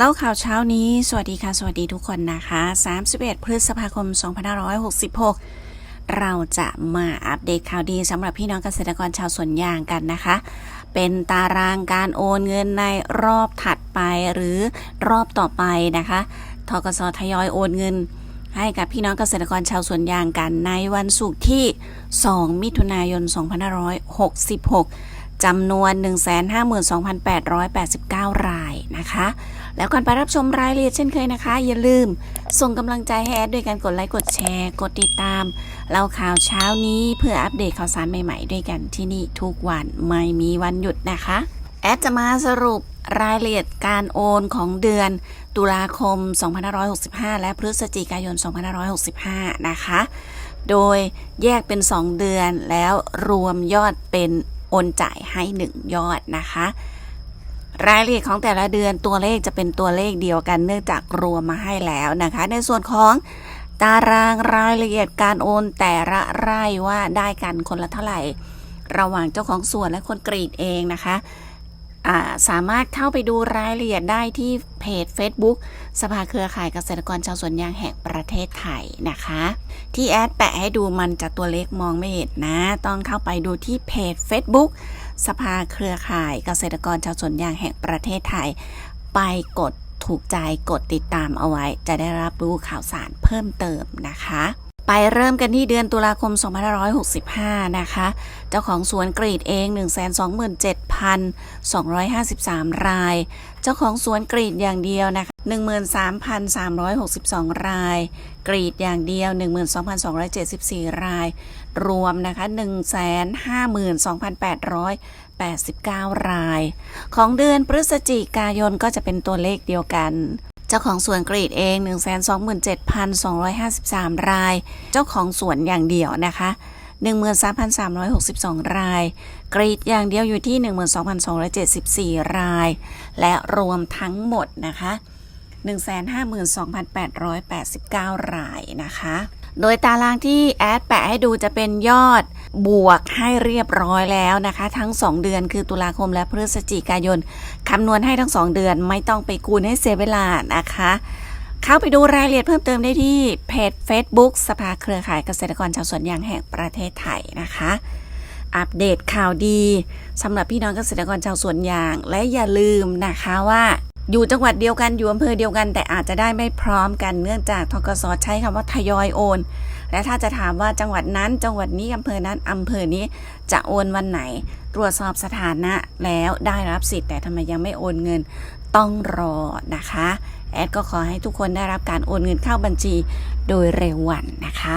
เล่าข่าวเช้านี้ สวัสดีค่ะ สวัสดีทุกคนนะคะ 31 พฤษภาคม 2566 เราจะมาอัปเดตข่าวดีสำหรับพี่น้องเกษตรกรชาวสวนยางกันนะคะ เป็นตารางการโอนเงินในรอบถัดไปหรือรอบต่อไปนะคะทกสทยอยโอนเงิน ให้กับพี่น้องเกษตรกรชาวสวนยางกันในวันศุกร์ที่ 2 มิถุนายน 2566จำนวน 152,889 รายนะคะ แล้วก่อนไปรับชมรายละเอียดเช่นเคยนะคะ อย่าลืม ส่งกำลังใจให้แอดด้วยการกดไลค์กดแชร์ กดติดตาม เราข่าวเช้านี้เพื่ออัปเดตข่าวสารใหม่ๆ ด้วยกันที่นี่ทุกวันไม่มีวันหยุดนะคะ แอดจะมาสรุปรายละเอียดการโอนของเดือนตุลาคม 2565 และพฤศจิกายน 2565 นะคะ โดยแยกเป็น 2 เดือนแล้วรวมยอดเป็นโอนจ่ายให้ 1 ยอดนะคะ รายละเอียดของแต่ละเดือนตัวเลขจะเป็นตัวเลขเดียวกันเนื่องจากรวมมาให้แล้วนะคะ ในส่วนของตารางรายละเอียดการโอนแต่ละไร่ว่าได้กันคนละเท่าไหร่ ระหว่างเจ้าของสวนและคนกรีดเองนะคะสามารถเข้าไปดูรายละเอียดได้ที่เพจ Facebook สภาเครือข่ายเกษตรกรชาวสวนยางแห่งประเทศไทยนะคะ ที่แอดแปะให้ดูมันจะตัวเล็กมองไม่เห็นนะ ต้องเข้าไปดูที่เพจ Facebook สภาเครือข่ายเกษตรกรชาวสวนยางแห่งประเทศไทย ไปกดถูกใจกดติดตามเอาไว้ จะได้รับรู้ข่าวสารเพิ่มเติมนะคะ ไปเริ่มกันที่เดือนตุลาคม 2565 นะคะ เจ้าของสวนกรีดเอง 127,253 ราย เจ้าของสวนกรีดอย่างเดียวนะคะ 13,362 ราย กรีดอย่างเดียว 12,274 ราย รวมนะคะ 152,889 ราย ของเดือนพฤศจิกายนก็จะเป็นตัวเลขเดียวกัน เจ้าของสวนกรีดเอง 127,253 ราย เจ้าของสวนอย่างเดียวนะคะ13,362 ราย กรีดอย่างเดียวอยู่ที่ 12,274 ราย และรวมทั้งหมดนะคะ 152,889 รายนะคะ โดยตารางที่แอดแปะให้ดูจะเป็นยอด บวกให้เรียบร้อยแล้วนะคะ ทั้ง 2 เดือนคือตุลาคมและพฤศจิกายนคำนวณให้ทั้ง 2 เดือนไม่ต้องไปคูณให้เสียเวลานะคะ เข้าไปดูรายละเอียดเพิ่มเติมได้ที่เพจ Facebook สภาเครือข่ายเกษตรกรชาวสวนยางแห่งประเทศไทยนะคะอัปเดตข่าวดีสำหรับพี่น้องเกษตรกรชาวสวนยาง และอย่าลืมนะคะว่า อยู่จังหวัดเดียวกันอยู่อำเภอเดียวกัน แต่อาจจะได้ไม่พร้อมกันเนื่องจากทกสใช้คำว่าทยอยโอน และถ้าจะถามว่าจังหวัดนั้นจังหวัดนี้อำเภอนั้นอำเภอนี้จะโอนวันไหน ตรวจสอบสถานะแล้วได้รับสิทธิ์ แต่ทำไมยังไม่โอนเงินต้องรอนะคะแอดก็ขอให้ทุกคนได้รับการโอนเงินเข้าบัญชีโดยเร็ววันนะคะ